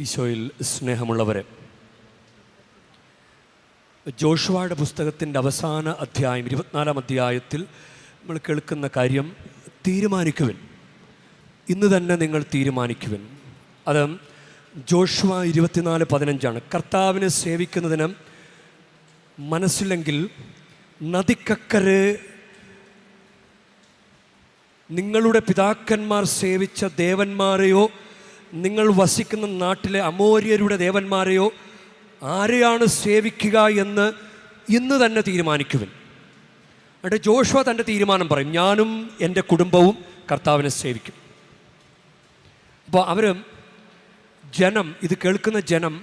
ഈശോയിൽ സ്നേഹമുള്ളവരെ ജോഷുവയുടെ പുസ്തകത്തിന്റെ അവസാന അധ്യായം ഇരുപത്തിനാലാം അധ്യായത്തിൽ നമ്മൾ കേൾക്കുന്ന കാര്യം തീരുമാനിക്കുവിൻ. ഇന്ന് തന്നെ നിങ്ങൾ തീരുമാനിക്കുവിൻ. അത് ജോഷുവ ഇരുപത്തിനാല് പതിനഞ്ചാണ്. കർത്താവിനെ സേവിക്കുന്നതിന് മനസ്സില്ലെങ്കിൽ നദിക്കക്കരെ നിങ്ങളുടെ പിതാക്കന്മാർ സേവിച്ച ദേവന്മാരെയോ നിങ്ങൾ വസിക്കുന്ന നാട്ടിലെ അമോര്യരുടെ ദേവന്മാരെയോ ആരെയാണ് സേവിക്കുക എന്ന് ഇന്ന് തന്നെ തീരുമാനിക്കുവിൻ. അവിടെ ജോഷുവ തന്റെ തീരുമാനം പറയും ഞാനും എന്റെ കുടുംബവും കർത്താവിനെ സേവിക്കും. അപ്പോൾ അവർ ജനം ഇത് കേൾക്കുന്ന ജനം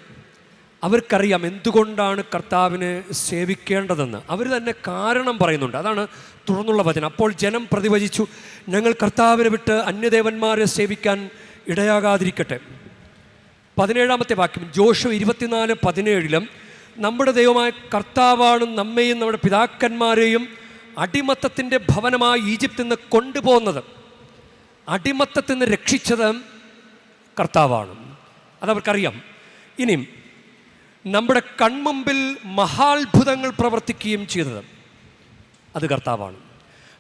അവർക്കറിയാം എന്തുകൊണ്ടാണ് കർത്താവിനെ സേവിക്കേണ്ടതെന്ന്. അവർ തന്നെ കാരണം പറയുന്നുണ്ട്. അതാണ് തുടർന്നുള്ള വചനം. അപ്പോൾ ജനം പ്രതിവചിച്ചു ഞങ്ങൾ കർത്താവിനെ വിട്ട് അന്യദേവന്മാരെ സേവിക്കാൻ ഇടയാകാതിരിക്കട്ടെ. പതിനേഴാമത്തെ വാക്യം ജോഷു ഇരുപത്തിനാല് പതിനേഴിലും നമ്മുടെ ദൈവമായ കർത്താവാണ് നമ്മെയും നമ്മുടെ പിതാക്കന്മാരെയും അടിമത്തത്തിന്റെ ഭവനമായി ഈജിപ്തിൽ നിന്ന് കൊണ്ടുപോകുന്നത്. അടിമത്തത്തിൽ നിന്ന് രക്ഷിച്ചത് കർത്താവാണ്. അതവർക്കറിയാം. ഇനിയും നമ്മുടെ കൺമുമ്പിൽ മഹാത്ഭുതങ്ങൾ പ്രവർത്തിക്കുകയും ചെയ്തത് അത് കർത്താവാണ്.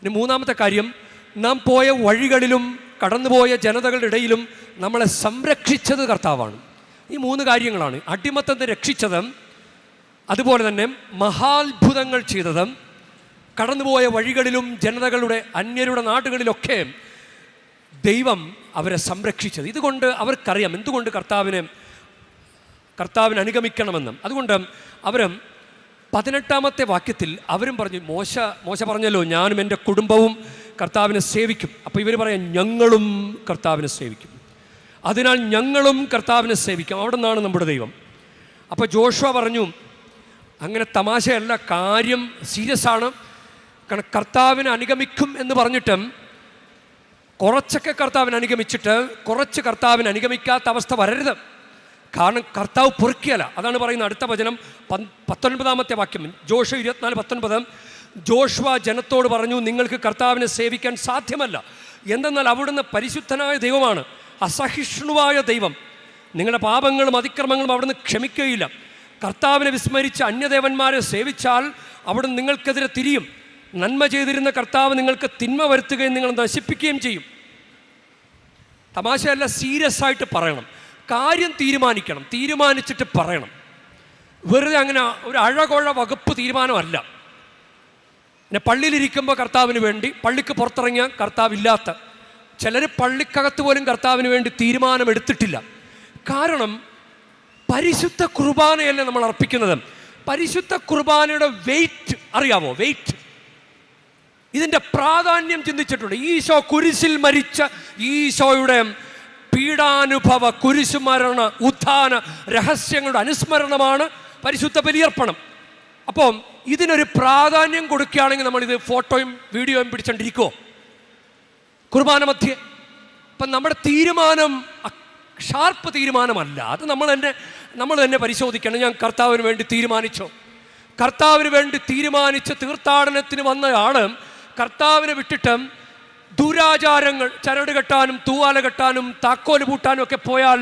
ഇനി മൂന്നാമത്തെ കാര്യം നാം പോയ വഴികളിലും കടന്നുപോയ ജനതകളുടെ ഇടയിലും നമ്മളെ സംരക്ഷിച്ചത് കർത്താവാണ്. ഈ മൂന്ന് കാര്യങ്ങളാണ്. അടിമത്തത്തെ രക്ഷിച്ചത് അതുപോലെ തന്നെ മഹാത്ഭുതങ്ങൾ ചെയ്തത് കടന്നുപോയ വഴികളിലും ജനതകളുടെ അന്യരുടെ നാടുകളിലൊക്കെ ദൈവം അവരെ സംരക്ഷിച്ചത്. ഇതുകൊണ്ട് അവർക്കറിയാം എന്തുകൊണ്ട് കർത്താവിനെ കർത്താവിനെ അനുഗമിക്കണമെന്നും. അതുകൊണ്ട് അവരും പതിനെട്ടാമത്തെ വാക്യത്തിൽ അവരും പറഞ്ഞു മോശ മോശ പറഞ്ഞല്ലോ ഞാനും എന്റെ കുടുംബവും കർത്താവിനെ സേവിക്കും. അപ്പോൾ ഇവർ പറയാം ഞങ്ങളും കർത്താവിനെ സേവിക്കും. അതിനാൽ ഞങ്ങളും കർത്താവിനെ സേവിക്കും. അവിടെ നിന്നാണ് നമ്മുടെ ദൈവം. അപ്പോൾ ജോഷുവ പറഞ്ഞു അങ്ങനെ തമാശയല്ല കാര്യം സീരിയസ് ആണ്. കാരണം കർത്താവിനെ അനുഗമിക്കും എന്ന് പറഞ്ഞിട്ടും കുറച്ചൊക്കെ കർത്താവിനെ അനുഗമിച്ചിട്ട് കുറച്ച് കർത്താവിനെ അനുഗമിക്കാത്ത അവസ്ഥ വരരുത്. കാരണം കർത്താവ് പൊറുക്കിയല്ല. അതാണ് പറയുന്നത് അടുത്ത വചനം പത്തൊൻപതാമത്തെ വാക്യം. ജോഷ ഇരുപത്തിനാല് പത്തൊൻപത് ജോഷുവ ജനത്തോട് പറഞ്ഞു നിങ്ങൾക്ക് കർത്താവിനെ സേവിക്കാൻ സാധ്യമല്ല. എന്തെന്നാൽ അവിടുന്ന് പരിശുദ്ധനായ ദൈവമാണ് അസഹിഷ്ണുവായ ദൈവം. നിങ്ങളുടെ പാപങ്ങളും അതിക്രമങ്ങളും അവിടുന്ന് ക്ഷമിക്കുകയില്ല. കർത്താവിനെ വിസ്മരിച്ച് അന്യദേവന്മാരെ സേവിച്ചാൽ അവിടുന്ന് നിങ്ങൾക്കെതിരെ തിരിയും. നന്മ ചെയ്തിരുന്ന കർത്താവ് നിങ്ങൾക്ക് തിന്മ വരുത്തുകയും നിങ്ങൾ നശിപ്പിക്കുകയും ചെയ്യും. തമാശയല്ല സീരിയസ് ആയിട്ട് പറയണം. കാര്യം തീരുമാനിക്കണം തീരുമാനിച്ചിട്ട് പറയണം. വെറുതെ അങ്ങനെ ഒരു അഴകൊഴ വകുപ്പ് തീരുമാനമല്ല. പിന്നെ പള്ളിയിലിരിക്കുമ്പോൾ കർത്താവിന് വേണ്ടി പള്ളിക്ക് പുറത്തിറങ്ങിയ കർത്താവില്ലാത്ത. ചിലർ പള്ളിക്കകത്ത് പോലും കർത്താവിന് വേണ്ടി തീരുമാനമെടുത്തിട്ടില്ല കാരണം പരിശുദ്ധ കുർബാനയല്ലേ നമ്മൾ അർപ്പിക്കുന്നത്. പരിശുദ്ധ കുർബാനയുടെ വെയിറ്റ് അറിയാമോ? വെയിറ്റ് ഇതിന്റെ പ്രാധാന്യം ചിന്തിച്ചിട്ടുണ്ട്. ഈശോ കുരിശിൽ മരിച്ച ഈശോയുടെ പീഡാനുഭവ കുരിശുമരണ ഉത്ഥാന രഹസ്യങ്ങളുടെ അനുസ്മരണമാണ് പരിശുദ്ധ ബലിയർപ്പണം. അപ്പം ഇതിനൊരു പ്രാധാന്യം കൊടുക്കുകയാണെങ്കിൽ നമ്മളിത് ഫോട്ടോയും വീഡിയോയും പിടിച്ചോണ്ടിരിക്കുമോ കുർബാന മധ്യേ അപ്പം നമ്മുടെ തീരുമാനം ഷാർപ്പ് തീരുമാനമല്ല. അത് നമ്മൾ തന്നെ നമ്മൾ തന്നെ പരിശോധിക്കണം. ഞാൻ കർത്താവിന് വേണ്ടി തീരുമാനിച്ചോ. കർത്താവിന് വേണ്ടി തീരുമാനിച്ച് തീർത്ഥാടനത്തിന് വന്നയാൾ കർത്താവിനെ വിട്ടിട്ട് ദുരാചാരങ്ങൾ ചരട് കെട്ടാനും തൂവാല കെട്ടാനും താക്കോൽ പൂട്ടാനും ഒക്കെ പോയാൽ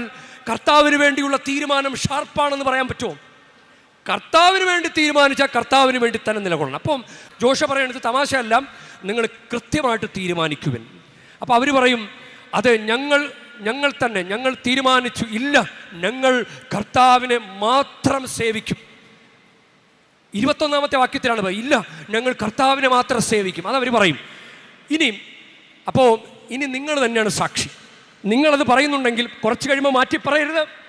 കർത്താവിന് വേണ്ടിയുള്ള തീരുമാനം ഷാർപ്പാണെന്ന് പറയാൻ പറ്റുമോ? കർത്താവിന് വേണ്ടി തീരുമാനിച്ചാൽ കർത്താവിന് വേണ്ടി തന്നെ നിലകൊള്ളണം. അപ്പം ജോഷ പറയണത് തമാശയല്ല. നിങ്ങൾ കൃത്യമായിട്ട് തീരുമാനിക്കുവൻ. അപ്പോൾ അവർ പറയും അത് ഞങ്ങൾ ഞങ്ങൾ തന്നെ ഞങ്ങൾ തീരുമാനിച്ചു ഇല്ല. ഞങ്ങൾ കർത്താവിനെ മാത്രം സേവിക്കും. ഇരുപത്തൊന്നാമത്തെ വാക്യത്തിലാണ് പറയുക ഇല്ല ഞങ്ങൾ കർത്താവിനെ മാത്രം സേവിക്കും. അതവർ പറയും. ഇനി അപ്പോൾ ഇനി നിങ്ങൾ തന്നെയാണ് സാക്ഷി. നിങ്ങളത് പറയുന്നുണ്ടെങ്കിൽ കുറച്ച് കഴിയുമ്പോൾ മാറ്റി പറയരുത്.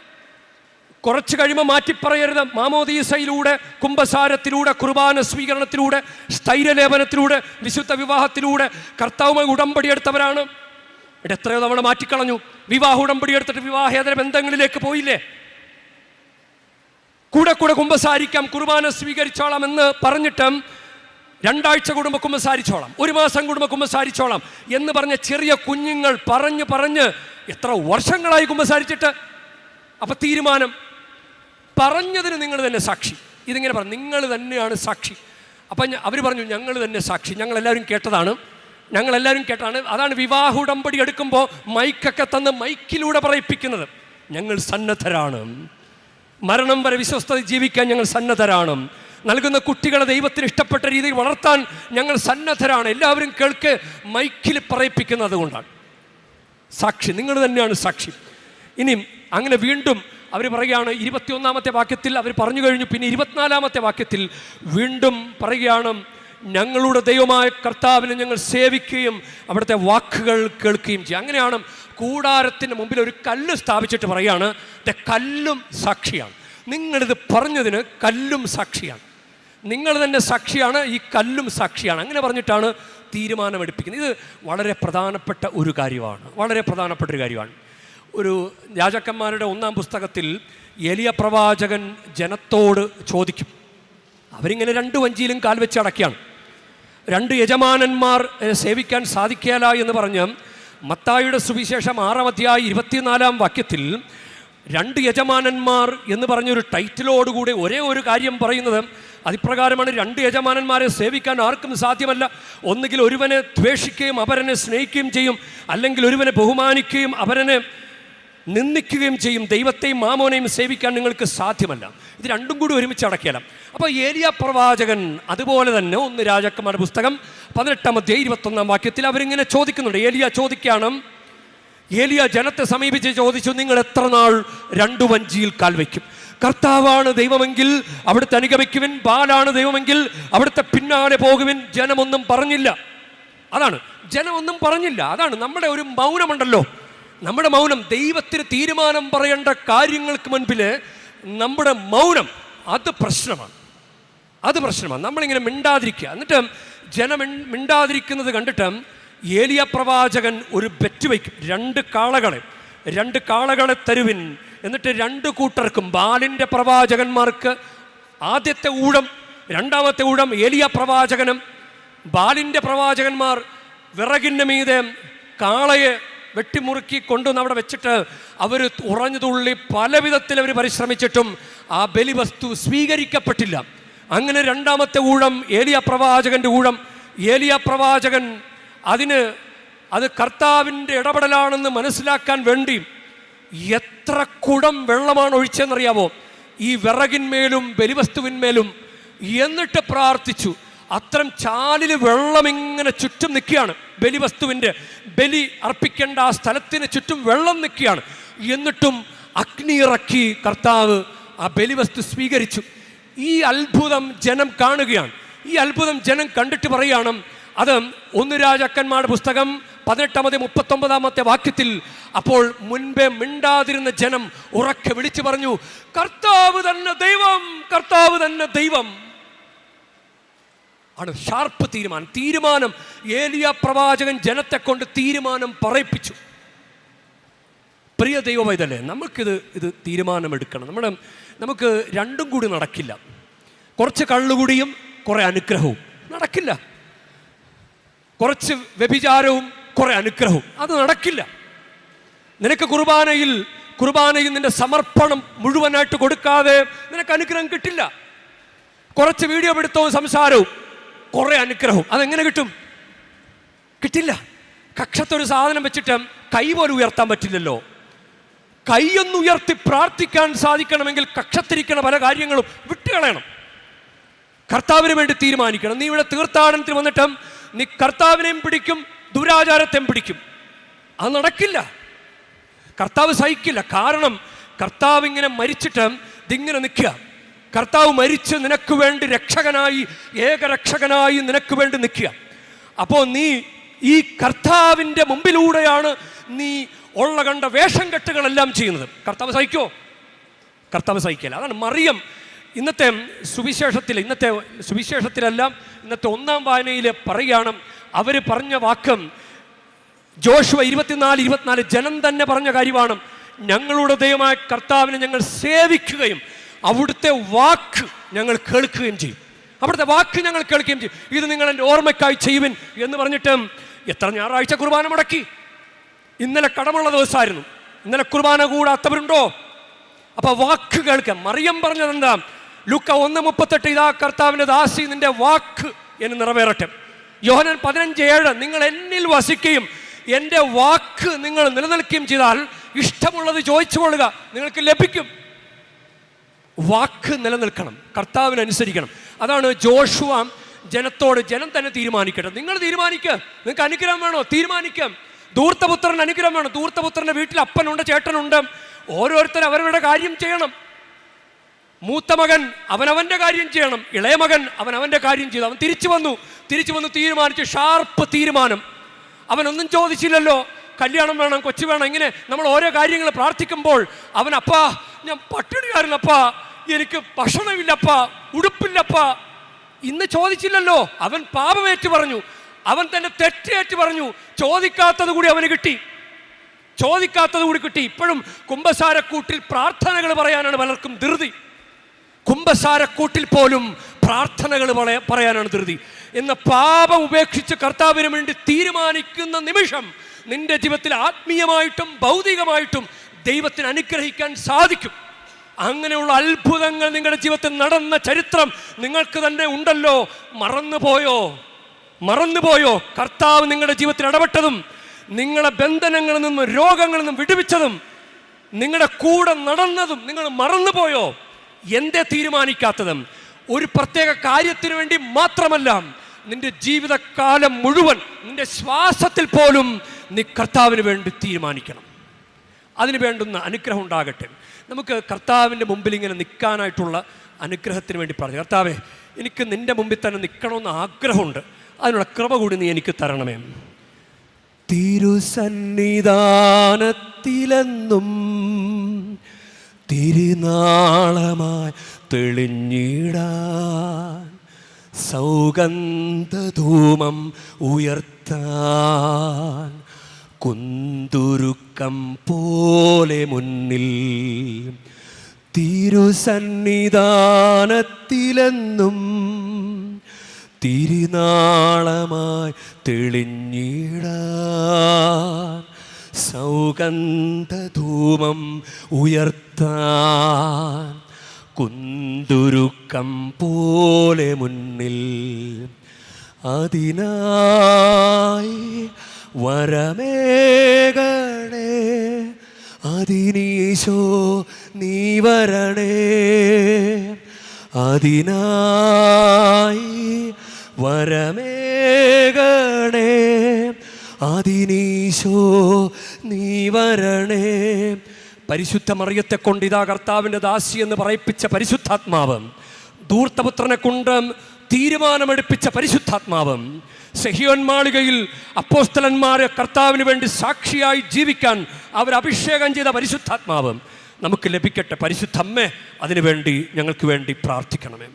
കുറച്ച് കഴിയുമ്പോൾ മാറ്റി പറയരുത് മാമോദീസയിലൂടെ കുംഭസാരത്തിലൂടെ കുർബാന സ്വീകരണത്തിലൂടെ സ്ഥൈര്യലേപനത്തിലൂടെ വിശുദ്ധ വിവാഹത്തിലൂടെ കർത്താവുമായി ഉടമ്പടി എടുത്തവരാണ്. ഇവിടെ എത്രയോ തവണ മാറ്റിക്കളഞ്ഞു. വിവാഹ ഉടമ്പടി എടുത്തിട്ട് വിവാഹേതര ബന്ധങ്ങളിലേക്ക് പോയില്ലേ? കൂടെ കൂടെ കുംഭസാരിക്കാം കുർബാന സ്വീകരിച്ചോളാം എന്ന് പറഞ്ഞിട്ടും രണ്ടാഴ്ച കുടുംബ കുമ്പസാരിച്ചോളാം ഒരു മാസം കുടുംബ കുമ്പസാരിച്ചോളാം എന്ന് പറഞ്ഞ ചെറിയ കുഞ്ഞുങ്ങൾ പറഞ്ഞ് പറഞ്ഞ് എത്ര വർഷങ്ങളായി കുമ്പസാരിച്ചിട്ട് അപ്പൊ തീരുമാനം. പറഞ്ഞതിന് നിങ്ങൾ തന്നെ സാക്ഷി. ഇതിങ്ങനെ പറഞ്ഞു നിങ്ങൾ തന്നെയാണ് സാക്ഷി. അപ്പം അവർ പറഞ്ഞു ഞങ്ങൾ തന്നെ സാക്ഷി. ഞങ്ങളെല്ലാവരും കേട്ടതാണ്. ഞങ്ങളെല്ലാവരും കേട്ടാണ് അതാണ് വിവാഹ ഉടമ്പടി എടുക്കുമ്പോൾ മൈക്കൊക്കെ തന്ന് മൈക്കിലൂടെ പറയിപ്പിക്കുന്നത്. ഞങ്ങൾ സന്നദ്ധരാണ്. മരണം വരെ വിശ്വസ്തത ജീവിക്കാൻ ഞങ്ങൾ സന്നദ്ധരാണ്. നൽകുന്ന കുട്ടികളെ ദൈവത്തിന് ഇഷ്ടപ്പെട്ട രീതിയിൽ വളർത്താൻ ഞങ്ങൾ സന്നദ്ധരാണ്. എല്ലാവരും കേൾക്ക് മൈക്കിൽ പറയിപ്പിക്കുന്നത് കൊണ്ടാണ്. സാക്ഷി നിങ്ങൾ തന്നെയാണ് സാക്ഷി. ഇനിയും അങ്ങനെ വീണ്ടും അവർ പറയുകയാണ് ഇരുപത്തിയൊന്നാമത്തെ വാക്യത്തിൽ അവർ പറഞ്ഞു കഴിഞ്ഞു. പിന്നെ ഇരുപത്തിനാലാമത്തെ വാക്യത്തിൽ വീണ്ടും പറയുകയാണ് ഞങ്ങളുടെ ദൈവമായ കർത്താവിനെ ഞങ്ങൾ സേവിക്കുകയും അവിടുത്തെ വാക്കുകൾ കേൾക്കുകയും ചെയ്യും. അങ്ങനെയാണ് കൂടാരത്തിന് മുമ്പിൽ ഒരു കല്ല് സ്ഥാപിച്ചിട്ട് പറയുകയാണ് "ദേ കല്ലും സാക്ഷിയാണ്. നിങ്ങളിത് പറഞ്ഞതിന് കല്ലും സാക്ഷിയാണ്. നിങ്ങൾ തന്നെ സാക്ഷിയാണ് ഈ കല്ലും സാക്ഷിയാണ്. അങ്ങനെ പറഞ്ഞിട്ടാണ് തീരുമാനമെടുപ്പിക്കുന്നത്. ഇത് വളരെ പ്രധാനപ്പെട്ട ഒരു കാര്യമാണ്. വളരെ പ്രധാനപ്പെട്ട ഒരു കാര്യമാണ്. ഒരു രാജാക്കന്മാരുടെ ഒന്നാം പുസ്തകത്തിൽ എലിയ പ്രവാചകൻ ജനത്തോട് ചോദിക്കും. അവരിങ്ങനെ രണ്ട് വഞ്ചിയിലും കാൽ വെച്ച് അടക്കുകയാണ് രണ്ട് യജമാനന്മാർ സേവിക്കാൻ സാധിക്കില്ല എന്ന് പറഞ്ഞ് മത്തായുടെ സുവിശേഷം ആറാം ഇരുപത്തിനാലാം വാക്യത്തിൽ രണ്ട് യജമാനന്മാർ എന്ന് പറഞ്ഞൊരു ടൈറ്റിലോടുകൂടി ഒരേ ഒരു കാര്യം പറയുന്നത് അതിപ്രകാരമാണ് രണ്ട് യജമാനന്മാരെ സേവിക്കാൻ ആർക്കും സാധ്യമല്ല. ഒന്നുകിൽ ഒരുവനെ ദ്വേഷിക്കുകയും അപരനെ സ്നേഹിക്കുകയും ചെയ്യും. അല്ലെങ്കിൽ ഒരുവനെ ബഹുമാനിക്കുകയും അവരനെ നിന്ദിക്കുകയും ചെയ്യും. ദൈവത്തെയും മാമോനെയും സേവിക്കാൻ നിങ്ങൾക്ക് സാധ്യമല്ല. ഇത് രണ്ടും കൂടി ഒരുമിച്ച് അടക്കിയാലും അപ്പോൾ ഏരിയ പ്രവാചകൻ അതുപോലെ തന്നെ ഒന്ന് രാജാക്കന്മാരുടെ പുസ്തകം പതിനെട്ടാം അധ്യായം ഇരുപത്തൊന്നാം വാക്യത്തിൽ അവരിങ്ങനെ ചോദിക്കുന്നുണ്ട്. ഏലിയ ചോദിക്കുകയാണ് ഏലിയ ജനത്തെ സമീപിച്ച് ചോദിച്ചു നിങ്ങൾ എത്ര നാൾ രണ്ടു വഞ്ചിയിൽ കാൽ വയ്ക്കും? കർത്താവാണ് ദൈവമെങ്കിൽ അവിടുത്തെ അനുഗമിക്കുവിൻ ബാലാണ് ദൈവമെങ്കിൽ അവിടുത്തെ പിന്നാലെ പോകുവിൻ. ജനമൊന്നും പറഞ്ഞില്ല. അതാണ്. ജനമൊന്നും പറഞ്ഞില്ല. അതാണ്. നമ്മുടെ ഒരു മൗനമുണ്ടല്ലോ. നമ്മുടെ മൗനം ദൈവത്തിന് തീരുമാനം പറയേണ്ട കാര്യങ്ങൾക്ക് മുൻപിൽ നമ്മുടെ മൗനം അത് പ്രശ്നമാണ്. അത് പ്രശ്നമാണ്. നമ്മളിങ്ങനെ മിണ്ടാതിരിക്കുക. എന്നിട്ട് ജനം മിണ്ടാതിരിക്കുന്നത് കണ്ടിട്ട് ഏലിയ പ്രവാചകൻ ഒരു ബെറ്റ് വയ്ക്കും. രണ്ട് കാളകളെ രണ്ട് കാളകളെ തരുവിൻ. എന്നിട്ട് രണ്ട് കൂട്ടർക്കും ബാലിന്റെ പ്രവാചകന്മാർക്ക് ആദ്യത്തെ ഊഴം രണ്ടാമത്തെ ഊഴം ഏലിയ പ്രവാചകനും ബാലിന്റെ പ്രവാചകന്മാർ വിറകിന്റെ മീതെ കാളയെ വെട്ടിമുറുക്കി കൊണ്ടുവന്ന് അവിടെ വെച്ചിട്ട് അവർ ഉറഞ്ഞു തുള്ളി പല വിധത്തിൽ അവർ പരിശ്രമിച്ചിട്ടും ആ ബലിവസ്തു സ്വീകരിക്കപ്പെട്ടില്ല. അങ്ങനെ രണ്ടാമത്തെ ഊഴം ഏലിയ പ്രവാചകന്റെ ഊഴം. ഏലിയ പ്രവാചകൻ അതിന് അത് കർത്താവിന്റെ ഇടപെടലാണെന്ന് മനസ്സിലാക്കാൻ വേണ്ടി എത്ര കുടം വെള്ളമാണ് ഒഴിച്ചതെന്നറിയാമോ ഈ വിറകിന്മേലും ബലിവസ്തുവിന്മേലും എന്നിട്ട് പ്രാർത്ഥിച്ചു. അത്തരം ചാലിൽ വെള്ളം ഇങ്ങനെ ചുറ്റും നിൽക്കുകയാണ്. ബലിവസ്തുവിന്റെ ബലി അർപ്പിക്കേണ്ട ആ സ്ഥലത്തിന് ചുറ്റും വെള്ളം നിൽക്കുകയാണ്. എന്നിട്ടും അഗ്നി ഇറക്കി കർത്താവ് ആ ബലിവസ്തു സ്വീകരിച്ചു. ഈ അത്ഭുതം ജനം കാണുകയാണ്. ഈ അത്ഭുതം ജനം കണ്ടിട്ട് പറയുകയാണ് അത് ഒന്ന് രാജാക്കന്മാരുടെ പുസ്തകം പതിനെട്ടാമത്തെ മുപ്പത്തൊമ്പതാമത്തെ വാക്യത്തിൽ അപ്പോൾ മുൻപേ മിണ്ടാതിരുന്ന ജനം ഉറക്കെ വിളിച്ചു പറഞ്ഞു കർത്താവ് തന്നെ ദൈവം കർത്താവ് തന്നെ ദൈവം. ആണ് ഷാർപ്പ് തീരുമാനം. തീരുമാനം ഏലിയ പ്രവാചകൻ ജനത്തെ കൊണ്ട് തീരുമാനം പറയിപ്പിച്ചു. പ്രിയ ദൈവമൈതല്ലേ നമുക്കിത് ഇത് തീരുമാനമെടുക്കണം. നമ്മുടെ നമുക്ക് രണ്ടും കൂടി നടക്കില്ല. കുറച്ച് കള്ളുകൂടിയും കുറേ അനുഗ്രഹവും. നടക്കില്ല. കുറച്ച് വ്യഭിചാരവും കുറേ അനുഗ്രഹവും. അത് നടക്കില്ല. നിനക്ക് കുർബാനയിൽ കുർബാനയിൽ നിന്റെ സമർപ്പണം മുഴുവനായിട്ട് കൊടുക്കാതെ നിനക്ക് അനുഗ്രഹം കിട്ടില്ല. കുറച്ച് വീഡിയോ പിടുത്തവും സംസാരവും. കുറേ അനുഗ്രഹവും അതെങ്ങനെ കിട്ടും? കിട്ടില്ല. കക്ഷത്തൊരു സാധനം വെച്ചിട്ട് കൈ പോലും ഉയർത്താൻ പറ്റില്ലല്ലോ. കൈയൊന്ന് ഉയർത്തി പ്രാർത്ഥിക്കാൻ സാധിക്കണമെങ്കിൽ കക്ഷത്തിരിക്കണ പല കാര്യങ്ങളും വിട്ടുകളയണം. കർത്താവിന് വേണ്ടി തീരുമാനിക്കണം. നീ ഇവിടെ തീർത്ഥാടനത്തിൽ വന്നിട്ടും നീ കർത്താവിനെയും പിടിക്കും ദുരാചാരത്തെയും പിടിക്കും. അത് നടക്കില്ല. കർത്താവ് സഹിക്കില്ല. കാരണം കർത്താവ് ഇങ്ങനെ മരിച്ചിട്ട് ഇതിങ്ങനെ നിൽക്കുക. കർത്താവ് മരിച്ച് നിനക്ക് വേണ്ടി രക്ഷകനായി ഏകരക്ഷകനായി നിനക്ക് വേണ്ടി നിൽക്കുക. അപ്പോൾ നീ ഈ കർത്താവിന്റെ മുമ്പിലൂടെയാണ് നീ ഉള്ള കണ്ട വേഷം കെട്ടുകളെല്ലാം ചെയ്യുന്നത്. കർത്താവ് സഹിക്കോ? കർത്താവ് സഹിക്കില്ല. അതാണ് മറിയം. ഇന്നത്തെ സുവിശേഷത്തിൽ ഇന്നത്തെ സുവിശേഷത്തിലെല്ലാം ഇന്നത്തെ ഒന്നാം വായനയിൽ പറയുകയാണ് അവർ പറഞ്ഞ വാക്കം ജോഷുവ ഇരുപത്തിനാല് ഇരുപത്തിനാല് ജനം തന്നെ പറഞ്ഞ കാര്യമാണ് ഞങ്ങളുടെ ദൈവമായ കർത്താവിനെ ഞങ്ങൾ സേവിക്കുകയും അവിടുത്തെ വാക്ക് ഞങ്ങൾ കേൾക്കുകയും ചെയ്യും. അവിടുത്തെ വാക്ക് ഞങ്ങൾ കേൾക്കുകയും ചെയ്യും. ഇത് നിങ്ങൾ എന്റെ ഓർമ്മയ്ക്കായി ചെയ്യുവിൻ എന്ന് പറഞ്ഞിട്ട് എത്ര ഞായറാഴ്ച കുർബാന മുടക്കി. ഇന്നലെ കടമുള്ള ദിവസമായിരുന്നു. ഇന്നലെ കുർബാന കൂടാത്തവരുണ്ടോ? അപ്പൊ വാക്ക് കേൾക്കാം. മറിയം പറഞ്ഞത് എന്താ ലുക്ക ഒന്ന് മുപ്പത്തെട്ട് ഇതാ കർത്താവിന്റെ ദാസി നിന്റെ വാക്ക് എന്ന് നിറവേറട്ടെ. യോഹനൻ പതിനഞ്ച് ഏഴ് നിങ്ങൾ എന്നിൽ വസിക്കുകയും എന്റെ വാക്ക് നിങ്ങൾ നിലനിൽക്കുകയും ചെയ്താൽ ഇഷ്ടമുള്ളത് ചോദിച്ചു കൊള്ളുക നിങ്ങൾക്ക് ലഭിക്കും. വാക്ക് നിലനിൽക്കണം കർത്താവിനനുസരിക്കണം അതാണ് ജോഷുവ ജനത്തോട് ജനം തന്നെ തീരുമാനിക്കട്ടെ നിങ്ങൾ തീരുമാനിക്കുക നിങ്ങൾക്ക് അനുഗ്രഹം വേണോ? തീരുമാനിക്കാം. ദൂർത്തപുത്രൻ അനുഗ്രഹം വേണം. ദൂർത്തപുത്രന്റെ വീട്ടിൽ അപ്പനുണ്ട് ചേട്ടനുണ്ട്. ഓരോരുത്തർ അവരവരുടെ കാര്യം ചെയ്യണം. മൂത്ത മകൻ അവനവന്റെ കാര്യം ചെയ്യണം. ഇളയ മകൻ അവനവന്റെ കാര്യം ചെയ്തു. അവൻ തിരിച്ചു വന്നു. തിരിച്ചു വന്ന് തീരുമാനിച്ചു ഷാർപ്പ് തീരുമാനം. അവനൊന്നും ചോദിച്ചില്ലല്ലോ. കല്യാണം വേണം കൊച്ചു വേണം ഇങ്ങനെ നമ്മൾ ഓരോ കാര്യങ്ങൾ പ്രാർത്ഥിക്കുമ്പോൾ അവൻ അപ്പാ ഞാൻ പട്ടിണിക്കാരനപ്പാ എനിക്ക് ഭക്ഷണമില്ലപ്പാ ഉടുപ്പില്ലപ്പാ. ഇന്ന് ചോദിച്ചില്ലല്ലോ അവൻ പാപമേറ്റു പറഞ്ഞു. അവൻ തന്നെ തെറ്റേറ്റു പറഞ്ഞു. ചോദിക്കാത്തത് കൂടി അവന് കിട്ടി. ചോദിക്കാത്തത് കൂടി കിട്ടി. ഇപ്പോഴും കുംഭസാരക്കൂട്ടിൽ പ്രാർത്ഥനകൾ പറയാനാണ് പലർക്കും ധൃതി. കുംഭസാരക്കൂട്ടിൽ പോലും പ്രാർത്ഥനകൾ പറയാനാണ് ധൃതി. എന്ന പാപം ഉപേക്ഷിച്ച് കർത്താവിന് വേണ്ടി തീരുമാനിക്കുന്ന നിമിഷം നിന്റെ ജീവിതത്തിൽ ആത്മീയമായിട്ടും ഭൗതികമായിട്ടും ദൈവത്തിന് അനുഗ്രഹിക്കാൻ സാധിക്കും. അങ്ങനെയുള്ള അത്ഭുതങ്ങൾ നിങ്ങളുടെ ജീവിതത്തിൽ നടന്ന ചരിത്രം നിങ്ങൾക്ക് തന്നെ ഉണ്ടല്ലോ. മറന്നുപോയോ? മറന്നുപോയോ? കർത്താവ് നിങ്ങളുടെ ജീവിതത്തിൽ ഇടപെട്ടതും നിങ്ങളെ ബന്ധനങ്ങളിൽ നിന്നും രോഗങ്ങളിൽ നിന്നും വിടുവിച്ചതും നിങ്ങളുടെ കൂടെ നടന്നതും നിങ്ങൾ മറന്നുപോയോ? എന്തേ തീരുമാനിക്കാത്തതും? ഒരു പ്രത്യേക കാര്യത്തിന് വേണ്ടി മാത്രമല്ല നിന്റെ ജീവിതകാലം മുഴുവൻ നിന്റെ ശ്വാസത്തിൽ പോലും നീ കർത്താവിന് വേണ്ടി തീരുമാനിക്കണം. അതിന് വേണ്ടുന്ന അനുഗ്രഹം ഉണ്ടാകട്ടെ. നമുക്ക് കർത്താവിന്റെ മുമ്പിൽ ഇങ്ങനെ നിൽക്കാനായിട്ടുള്ള അനുഗ്രഹത്തിന് വേണ്ടി പറഞ്ഞു കർത്താവെ എനിക്ക് നിന്റെ മുമ്പിൽ തന്നെ നിൽക്കണമെന്ന് ആഗ്രഹമുണ്ട്. അതിനുള്ള കൃപ കൂടി നീ എനിക്ക് തരണമേ. തിരുസന്നിധാനത്തിലെന്നും തിരുനാളമായി തെളിഞ്ഞിടാൻ സൗഗന്ധധൂമം ഉയർത്താൻ കുന്തുരുക്കം പോലെ മുന്നിൽ തിരുസന്നിധാനത്തിലെന്നും തിരുനാളമായി തെളിഞ്ഞിടാൻ സൗഗന്ധധൂമം ഉയർത്താൻ കുന്തുരുക്കം പോലെ മുന്നിൽ അതിനായി വരമേകണേ. അതിനീശോ നീ വരണേ. അതിനായി വരമേകണേ. അതിനീശോ നീ വരണേ. പരിശുദ്ധ മറിയത്തെ കൊണ്ട് ഇതാ കർത്താവിന്റെ ദാസി എന്ന് പറയിപ്പിച്ച പരിശുദ്ധാത്മാവ് ധൂർത്തപുത്രനെ കൊണ്ട് തീരുമാനമെടുപ്പിച്ച പരിശുദ്ധാത്മാവ് സെഹിയോൻ മാളികയിൽ അപ്പോസ്തലന്മാരെ കർത്താവിന് വേണ്ടി സാക്ഷിയായി ജീവിക്കാൻ അവർ അഭിഷേകം ചെയ്ത പരിശുദ്ധാത്മാവ്. നമുക്ക് ലഭിക്കട്ടെ പരിശുദ്ധമ്മേ അതിനുവേണ്ടി ഞങ്ങൾക്ക് വേണ്ടി പ്രാർത്ഥിക്കണമേ.